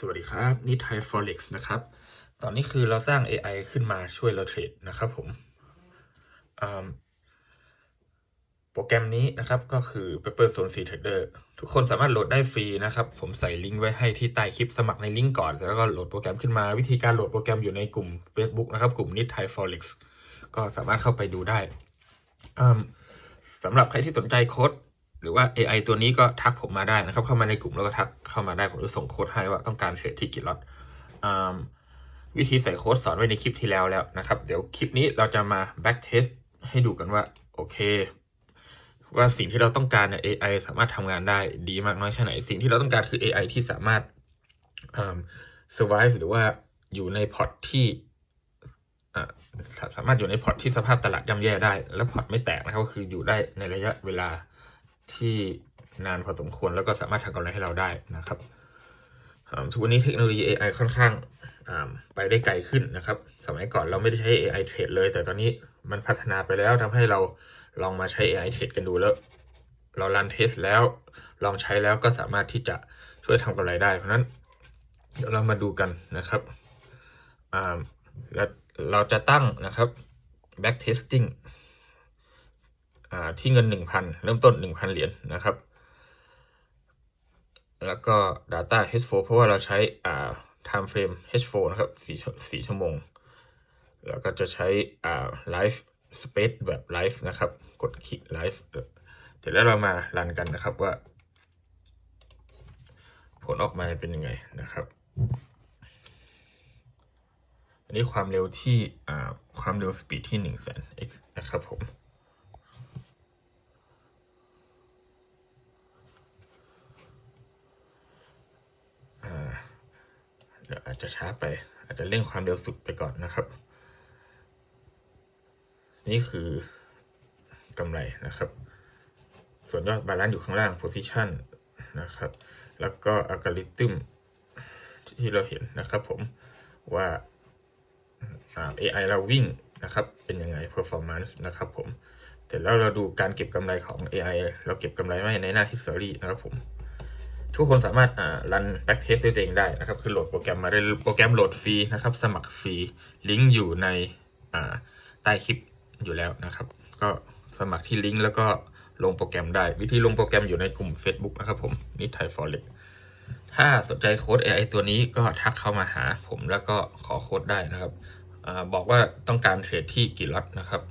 สวัสดีครับนี่ไทย Forex นะครับ ตอนนี้คือเราสร้าง AI ขึ้นมาช่วยเราเทรดนะครับผมโปรแกรมนี้นะครับก็คือ Pepper Zone C Trader ทุกคนสามารถโหลดได้ฟรีนะครับ ผมใส่ลิงก์ไว้ให้ที่ใต้คลิปสมัครในลิงก์ก่อน แล้วก็โหลดโปรแกรมขึ้นมาวิธีการโหลดโปรแกรมอยู่ในกลุ่ม Facebook นะครับ กลุ่มนิ t ไทย Forex ก็สามารถเข้าไปดูได้สำหรับใครที่สนใจโค้ด หรือว่า AI ตัวนี้ก็ทักผมมาได้นะครับ เข้ามาในกลุ่มแล้วก็ทักเข้ามาได้ผมจะส่งโค้ดให้ว่าต้องการเทรดที่กี่ล็อตอ่าวิธีใส่โค้ดสอนไว้ในคลิปที่แล้วแล้วนะครับ เดี๋ยวคลิปนี้เราจะมา back test ให้ดูกันว่า โอเค ว่าสิ่งที่เราต้องการเนี่ย AI สามารถทำงานได้ดีมากน้อยแค่ไหน สิ่งที่เราต้องการคือ AI ที่สามารถอ่า survive หรือว่าอยู่ในพอร์ตที่อ่าสามารถอยู่ในพอร์ตที่สภาพตลาดย่ำแย่ได้ แล้วพอร์ตไม่แตกนะครับก็คืออยู่ได้ในระยะเวลา ที่นานพอสมควรแล้วก็สามารถทำกำไรให้เราได้นะครับอ่าทุกวันนี้เทคโนโลยี AI ค่อนข้างไปได้ไกลขึ้นนะครับ สมัยก่อนเราไม่ได้ใช้ AI เทรดเลย แต่ตอนนี้มันพัฒนาไปแล้วทำให้เราลองมาใช้ AI เทรดกันดูแล้ว เรารันเทสแล้วลองใช้แล้วก็สามารถที่จะช่วยทำกำไรได้ เพราะนั้นเดี๋ยวเรามาดูกันนะครับแล้วเราจะตั้งนะครับ back testing ที่เงิน 1,000 เริ่มต้น 1,000 เหรียญนะครับ แล้วก็ data H4 เพราะว่าเราใช้ time frame H4 นะครับ4 4ชั่วโมง แล้วก็จะใช้ live space แบบ live นะครับ กดคลิก live เดี๋ยวแล้วเรามารันกันนะครับว่า ผลออกมาเป็นยังไงนะครับอันนี้ความเร็วที่ความเร็วสปีดที่1 0 0 0 0 0 x นะครับผม อ่า เดี๋ยวอาจจะช้าไป อาจจะเร่งความเร็วสุดไปก่อนนะครับ นี่คือกำไรนะครับ ส่วนยอดบาลานซ์อยู่ข้างล่าง position นะครับ แล้วก็อัลกอริทึมที่เราเห็นนะครับผมว่า AI เราวิ่งนะครับ เป็นยังไง performance นะครับผม เสร็จแล้วเราดูการเก็บกำไรของ AI เราเก็บกำไรไว้ในหน้า history นะครับผม ทุกคนสามารถอ่ารัน back test ด้วยตัวเองได้นะครับ คือโหลดโปรแกรมมาได้โปรแกรมโหลดฟรีนะครับ สมัครฟรีลิงก์อยู่ในอ่าใต้คลิปอยู่แล้วนะครับ ก็สมัครที่ลิงก์แล้วก็ลงโปรแกรมได้ วิธีลงโปรแกรมอยู่ในกลุ่ม Facebook นะครับผมนิทไทย Forex ถ้าสนใจโค้ด AI ตัวนี้ก็ทักเข้ามาหาผมแล้วก็ขอโค้ดได้นะครับอาบอกว่าต้องการเทรดที่กี่ล็อตนะครับ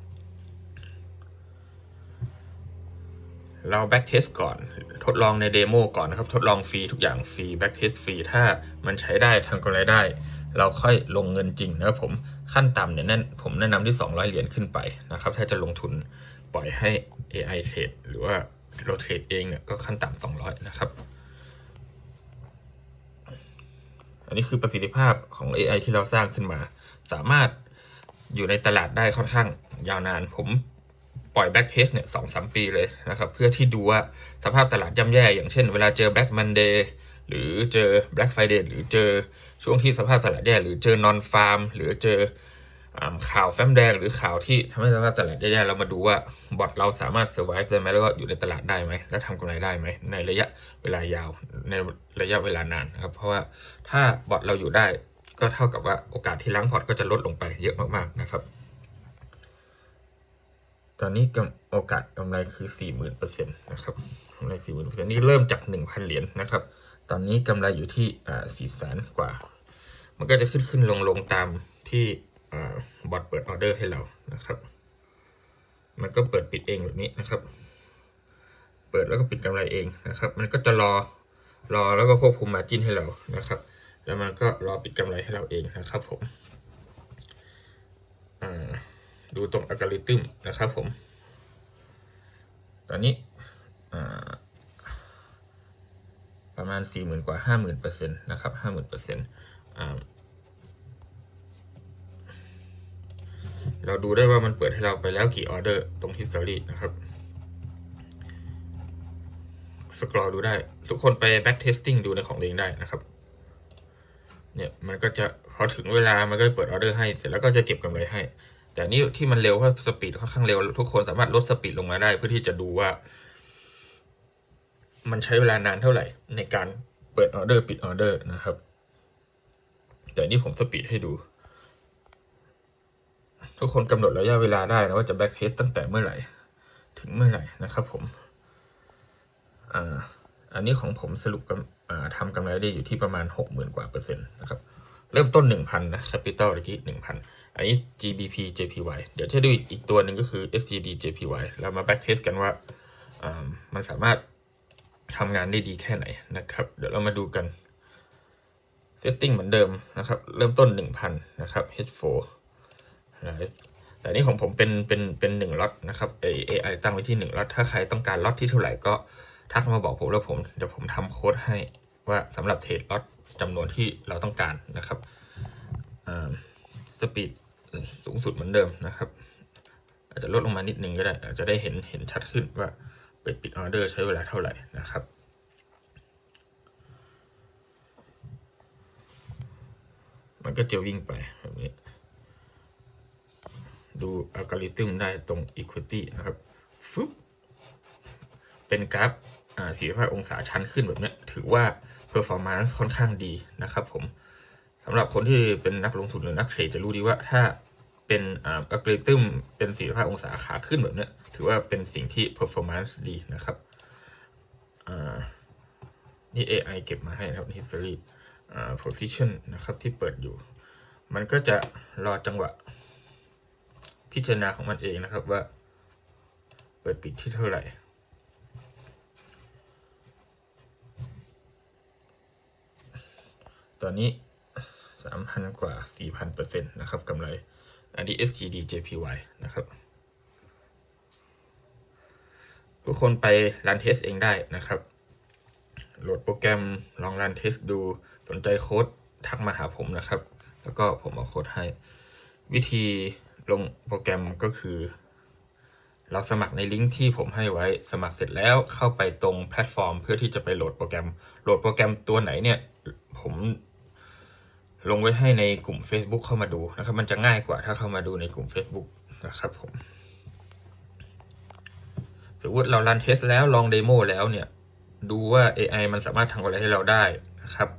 เรา back test ก่อน ทดลองในเดโมก่อนนะครับ ทดลองฟรีทุกอย่างฟรี back test ฟรีถ้ามันใช้ได้ทำกำไรได้ เราค่อยลงเงินจริงนะครับผมขั้นต่ำเนี่ยนั่นผมแนะนำที่ 200 เหรียญขึ้นไปนะครับ ถ้าจะลงทุนปล่อยให้ AI เทรดหรือว่าเราเทรดเองเนี่ยก็ขั้นต่ำ200 นะครับ อันนี้คือประสิทธิภาพของ AI ที่เราสร้างขึ้นมา สามารถอยู่ในตลาดได้ค่อนข้างยาวนานผม ปล่อย back test เนี่ยสองสามปีเลยนะครับ เพื่อที่ดูว่าสภาพตลาดย่ำแย่ อย่างเช่นเวลาเจอ black monday หรือเจอ black friday หรือเจอช่วงที่สภาพตลาดแย่หรือเจอ non farm หรือเจออข่าวแฟ้มแดงหรือข่าวที่ทำให้สภาพตลาดแย่ๆเรามาดูว่าบอทเราสามารถ survive ได้ไหมแล้วก็อยู่ในตลาดได้ไหมแล้วทำกำไรได้ไหมในระยะเวลายาวในระยะเวลานานนะครับเพราะว่าถ้าบอทเราอยู่ได้ก็เท่ากับว่าโอกาสที่ล้างพอร์ตก็จะลดลงไปเยอะมากๆนะครับ ตอนนี้โอกาสกำไรคือสี่หมื่นเปอร์เซ็นต์นะครับกำไรสี่หมื่นเปอร์เซ็นต์นี่เริ่มจากหนึ่งพันเหรียญนะครับ ตอนนี้กำไรอยู่ที่อ่าสี่แสนกว่า มันก็จะขึ้นขึ้นลงลงตามที่อ่าบอทเปิดออเดอร์ให้เรานะครับ มันก็เปิดปิดเองแบบนี้นะครับ เปิดแล้วก็ปิดกำไรเองนะครับ มันก็จะรอรอแล้วก็ควบคุมมาจิ้นให้เรานะครับ แล้วมันก็รอปิดกำไรให้เราเองนะครับผม ดูตรงอัลกอริทึมนะครับผม ตอนนี้ประมาณสี่หมื่นกว่าห้าหมื่นเปอร์เซ็นต์นะครับห้าหมื่นเปอร์เซ็นต์เราดูได้ว่ามันเปิดให้เราไปแล้วกี่ออเดอร์ตรงที่สตอรี่นะครับสครอดูได้ ทุกคนไป back testing ดูในของเองได้นะครับ เนี่ย มันก็จะพอถึงเวลามันก็จะเปิดออเดอร์ให้ เสร็จแล้วก็จะเก็บกำไรให้ แต่นี่ที่มันเร็วเพราะสปีดค่อนข้างเร็ว ทุกคนสามารถลดสปีดลงมาได้ เพื่อที่จะดูว่า มันใช้เวลานานเท่าไหร่ ในการเปิดออเดอร์ปิดออเดอร์นะครับ แต่นี่ผมสปีดให้ดู ทุกคนกำหนดระยะเวลาได้นะว่าจะแบ็กเทสตั้งแต่เมื่อไหร่ ถึงเมื่อไหร่นะครับผมอ่าอันนี้ของผมสรุปกำอ่าทำกำไรได้อยู่ที่ประมาณหกหมื่นกว่าเปอร์เซ็นต์นะครับ เริ่มต้นหนึ่งพันะ capital ตะกี้หนึ่งพันอันนี้ GBP JPY เดี๋ยวจะดูอีกตัวหนึ่งก็คือ SGD JPY เรามา back test กันว่ามันสามารถทำงานได้ดีแค่ไหนนะครับ เดี๋ยวเรามาดูกัน setting เหมือนเดิมนะครับ เริ่มต้น 1,000 นะครับ H4 แต่นี่ของผมเป็นเป็นเป็นหนึ่งล็อตนะครับ AI ตั้งไว้ที่หนึ่งล็อตถ้าใครต้องการล็อตที่เท่าไหร่ก็ทักมาบอกผมแล้วผมเดี๋ยวผมทำโค้ดให้ ว่าสำหรับเทรดล็อตจำนวนที่เราต้องการนะครับสปีดสูงสุดเหมือนเดิมนะครับ อาจจะลดลงมานิดนึงก็ได้อาจจะได้เห็นเห็นชัดขึ้นว่าเปิดปิดออเดอร์ใช้เวลาเท่าไหร่นะครับมันก็จะวิ่งไปแบบนี้ ดูอัลกอริทึมได้ตรง Equity นะครับฟึบเป็นกราฟอ่า45 องศาชันขึ้นแบบนี้ถือว่า performance ค่อนข้างดีนะครับผมสำหรับคนที่เป็นนักลงทุนหรือนักเทรดจะรู้ดีว่าถ้าเป็นอ่าอัลกอริทึมเป็น45องศาขาขึ้นแบบนี้ถือว่าเป็นสิ่งที่ performance ดีนะครับอ่านี่ AI เก็บมาให้นะครับ history อ่า position นะครับที่เปิดอยู่ มันก็จะรอจังหวะ พิจารณาของมันเองนะครับว่า เปิดปิดที่เท่าไหร่ ตอนนี้สามพันกว่าสี่พันเปอร์เซ็นต์นะครับกำไร อันนี้ SGD JPY นะครับ ทุกคนไปรันเทสเองได้นะครับ โหลดโปรแกรมลองรันเทสดูสนใจโค้ดทักมาหาผมนะครับ แล้วก็ผมเอาโค้ดให้ วิธีลงโปรแกรมก็คือ เราสมัครในลิงก์ที่ผมให้ไว้สมัครเสร็จแล้วเข้าไปตรงแพลตฟอร์ม เพื่อที่จะไปโหลดโปรแกรม โหลดโปรแกรมตัวไหนเนี่ย ผม ลงไว้ให้ในกลุ่ม Facebook เข้ามาดูนะครับ มันจะง่ายกว่าถ้าเข้ามาดูในกลุ่ม Facebook นะครับผมสมมติเรารันเทสแล้วลองเดโมแล้วเนี่ย ดูว่า AI มันสามารถทำอะไรให้เราได้นะครับ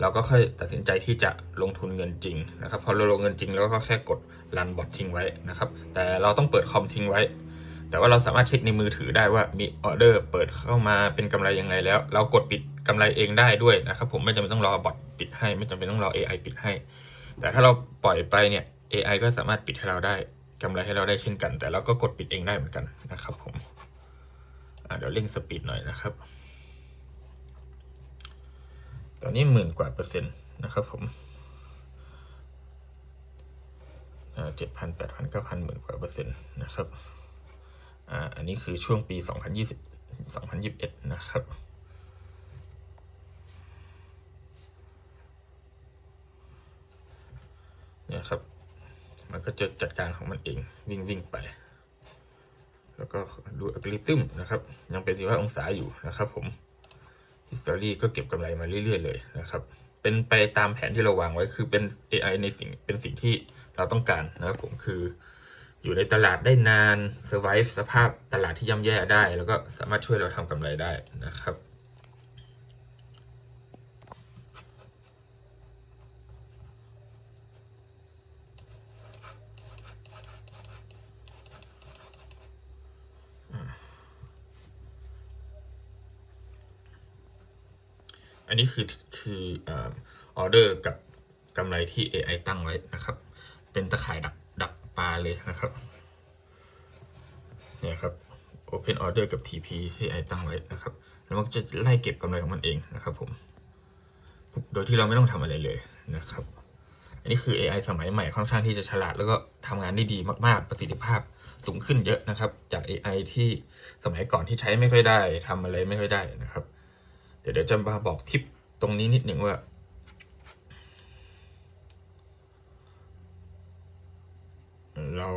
เราก็ค่อยตัดสินใจที่จะลงทุนเงินจริงนะครับ พอเราลงเงินจริงแล้วก็แค่กดรันบอททิ้งไว้นะครับ แต่เราต้องเปิดคอมทิ้งไว้ แต่ว่าเราสามารถเช็คในมือถือได้ว่ามีออเดอร์เปิดเข้ามาเป็นกำไรยังไงแล้ว เรากดปิดกำไรเองได้ด้วยนะครับผมไม่จำเป็นต้องรอบอทปิดให้ ไม่จำเป็นต้องรอ AI ปิดให้ แต่ถ้าเราปล่อยไปเนี่ย AI ก็สามารถปิดให้เราได้กำไรให้เราได้เช่นกัน แต่เราก็กดปิดเองได้เหมือนกันนะครับผมเดี๋ยวเร่งสปีดหน่อยนะครับ ตอนนี้หมื่นกว่าเปอร์เซ็นต์นะครับผมเจ็ดพันแปดพันเก้าพันหมื่นกว่าเปอร์เซ็นต์นะครับ อ่าอันนี้คือช่วงปีสองพันยี่สิบสองพันยิบเอ็ดนะครับ เนี่ยครับ มันก็จะจัดการของมันเองวิ่งวิ่งไป แล้วก็ดูอัลกอริทึมนะครับ ยังเป็น45องศาอยู่นะครับผม History ก็เก็บกำไรมาเรื่อยๆเลยนะครับ เป็นไปตามแผนที่เราวางไว้คือเป็น AI ในสิ่งเป็นสิ่งที่เราต้องการนะครับผมคือ อยู่ในตลาดได้นาน survive สภาพตลาดที่ย่ำแย่ได้ แล้วก็สามารถช่วยเราทำกำไรได้นะครับอันนี้คือคือออเดอร์กับกำไรที่ AI ตั้งไว้นะครับ เป็นตะข่ายดักดัก ปลาเลยนะครับ เนี่ยครับ Open Order กับ TP ที่ AI ตั้งไว้นะครับ แล้วมันก็จะไล่เก็บกำไรของมันเองนะครับผม โดยที่เราไม่ต้องทำอะไรเลยนะครับ อันนี้คือ AI สมัยใหม่ค่อนข้างที่จะฉลาด แล้วก็ทำงานได้ดีมากๆ ประสิทธิภาพสูงขึ้นเยอะนะครับ จาก AI ที่สมัยก่อนที่ใช้ไม่ค่อยได้ทำอะไรไม่ค่อยได้นะครับ เดี๋ยวเดี๋ยวจะมาบอกทิปตรงนี้นิดหนึ่งว่า เรา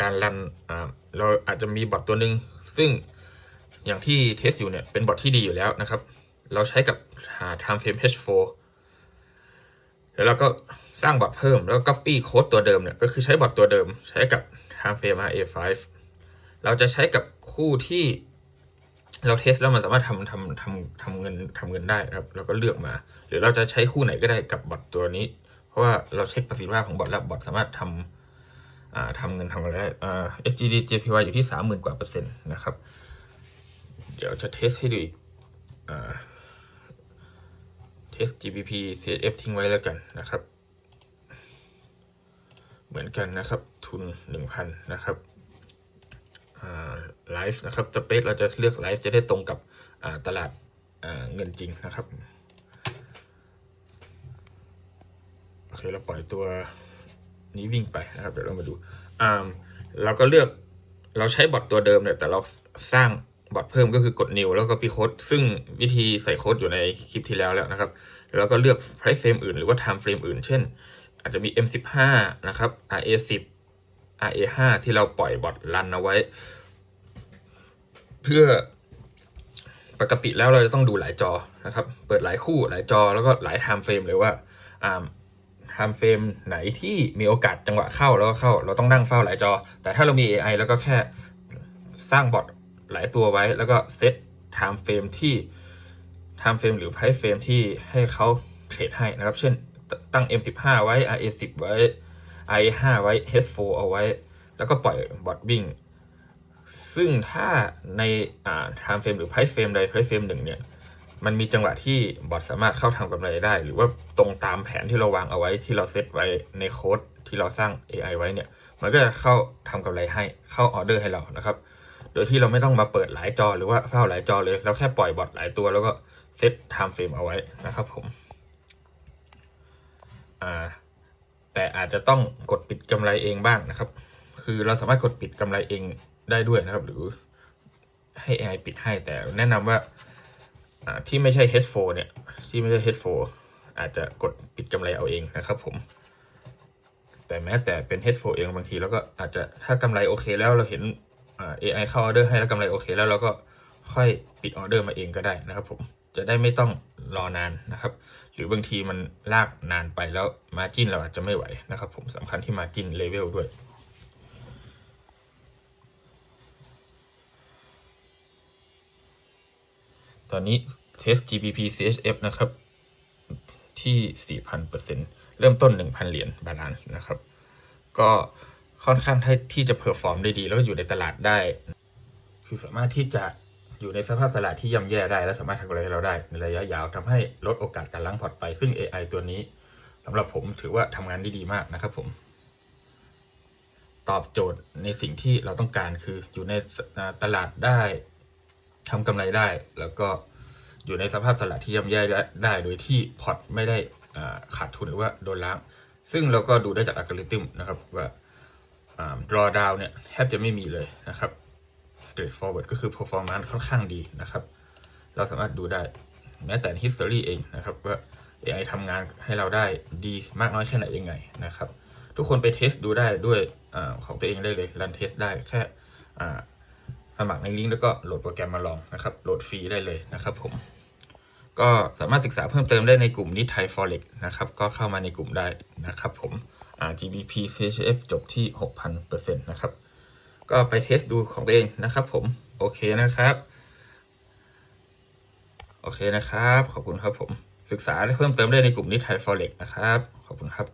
การรันอ่าเราอาจจะมีบอทตัวหนึ่งซึ่งอย่างที่เทสอยู่เนี่ยเป็นบอทที่ดีอยู่แล้วนะครับ เราใช้กับ time frame h4 แล้วเราก็สร้างบอทเพิ่มแล้วก็ copy โค้ดตัวเดิมเนี่ยก็คือใช้บอทตัวเดิม ใช้กับ time frame RA5 เราจะใช้กับคู่ที่เราเทสแล้วมันสามารถทำทำทำทำเงินทำเงินได้นะครับเราก็เลือกมา หรือเราจะใช้คู่ไหนก็ได้กับบอทตัวนี้ผราะว่าเราเช็คประสิทธิภาพของบอทแล้วบอทสามารถทำอ่า ทำเงินทำอะไรได้อ่า SGD JPY อยู่ที่สามหมื่นกว่าเปอร์เซ็นต์นะครับ เดี๋ยวจะเทสให้ดูอีกเทส GBP CSF ทิ้งไว้แล้วกันนะครับ เหมือนกันนะครับ ทุนหนึ่งพันนะครับไลฟ์นะครับสเปซเราจะเลือกไลฟ์จะได้ตรงกับตลาดเงินจริงนะครับ โอเค เราปล่อยตัว นี้วิ่งไปนะครับ เดี๋ยวเรามาดูอ่าเราก็เลือกเราใช้บอทตัวเดิมเนี่ยแต่เราสร้างบอทเพิ่มก็คือกด new แล้วก็พิโค้ดซึ่งวิธีใส่โค้ดอยู่ในคลิปที่แล้วแล้วนะครับ แล้วก็เลือก price frame อื่นหรือว่า time frame อื่น เช่น อาจจะมี M15 นะครับ RA10 RA5 ที่เราปล่อยบอทรันเอาไว้ เพื่อปกติแล้วเราจะต้องดูหลายจอนะครับ เปิดหลายคู่หลายจอแล้วก็หลาย time frame เลยว่า อ่า time frame ไหนที่มีโอกาสจังหวะเข้าแล้วก็เข้า เราต้องนั่งเฝ้าหลายจอ แต่ถ้าเรามี AI แล้วก็แค่สร้างบอทหลายตัวไว้ แล้วก็เซต time frame ที่ time frame หรือ price frame ที่ให้เขาเทรดให้นะครับ เช่นตั้ง M15 ไว้ RA10 ไว้ RA5 ไว้ H4 เอาไว้ แล้วก็ปล่อยบอทวิ่ง ซึ่งถ้าในอ่า time frame หรือ price frame ใด price frame หนึ่งเนี่ย มันมีจังหวะที่บอทสามารถเข้าทำกำไรได้ หรือว่าตรงตามแผนที่เราวางเอาไว้ที่เราเซตไว้ในโค้ดที่เราสร้าง AI ไว้เนี่ย มันก็จะเข้าทำกำไรให้เข้าออเดอร์ให้เรานะครับ โดยที่เราไม่ต้องมาเปิดหลายจอหรือว่าเฝ้าหลายจอเลย เราแค่ปล่อยบอทหลายตัวแล้วก็เซต time frame เอาไว้นะครับผมอ่าแต่อาจจะต้องกดปิดกำไรเองบ้างนะครับ คือเราสามารถกดปิดกำไรเองได้ด้วยนะครับ หรือให้ AI ปิดให้แต่แนะนำว่า ที่ไม่ใช่ H4 เนี่ย ที่ไม่ใช่ H4 อาจจะกดปิดกำไรเอาเองนะครับผม แต่แม้แต่เป็น H4 เองบางทีเราก็อาจจะถ้ากำไรโอเคแล้วเราเห็นอ่า AI เข้าออเดอร์ให้แล้วกำไรโอเคแล้วเราก็ค่อยปิดออเดอร์มาเองก็ได้นะครับผมจะได้ไม่ต้องรอนานนะครับ หรือบางทีมันลากนานไปแล้วมาจินเราอาจจะไม่ไหวนะครับผมสำคัญที่มาจินเลเวลด้วย ตอนนี้เทส GBP CHF นะครับ ที่ 4,000%เริ่มต้น 1,000 เหรียญบาลานซ์นะครับ ก็ค่อนข้างที่จะเพอร์ฟอร์มได้ดี แล้วก็อยู่ในตลาดได้ คือสามารถที่จะอยู่ในสภาพตลาดที่ย่ำแย่ได้ และสามารถทำกำไรให้เราได้ในระยะยาวทำให้ลดโอกาสการล้างพอร์ตไป ซึ่ง AI ตัวนี้สำหรับผมถือว่าทำงานได้ดีมากนะครับผม ตอบโจทย์ในสิ่งที่เราต้องการคืออยู่ในตลาดได้ ทำกำไรได้ แล้วก็อยู่ในสภาพตลาดที่ย่ำแย่ได้ โดยที่พอร์ตไม่ได้ขาดทุนหรือว่าโดนล้าง ซึ่งเราก็ดูได้จากอัลกอริทึมนะครับว่า draw down เนี่ยแทบจะไม่มีเลยนะครับ straight forward ก็คือ performance ค่อนข้างดีนะครับ เราสามารถดูได้แม้แต่ history เองนะครับว่า AI ทำงานให้เราได้ดีมากน้อยแค่ไหนยังไงนะครับ ทุกคนไปเทสดูได้ด้วยอของตัวเองได้เลยรันเทสได้แค่ สมัครในลิงก์แล้วก็โหลดโปรแกรมมาลองนะครับ โหลดฟรีได้เลยนะครับผม ก็สามารถศึกษาเพิ่มเติมได้ในกลุ่มนิทไทย Forex นะครับ ก็เข้ามาในกลุ่มได้นะครับผม GBP CHF จบที่ 6,000%นะครับ ก็ไปเทสดูของตัวเองนะครับผม โอเคนะครับ โอเคนะครับ ขอบคุณครับผม ศึกษาเพิ่มเติมได้ในกลุ่มนิทไทย Forex นะครับ ขอบคุณครับ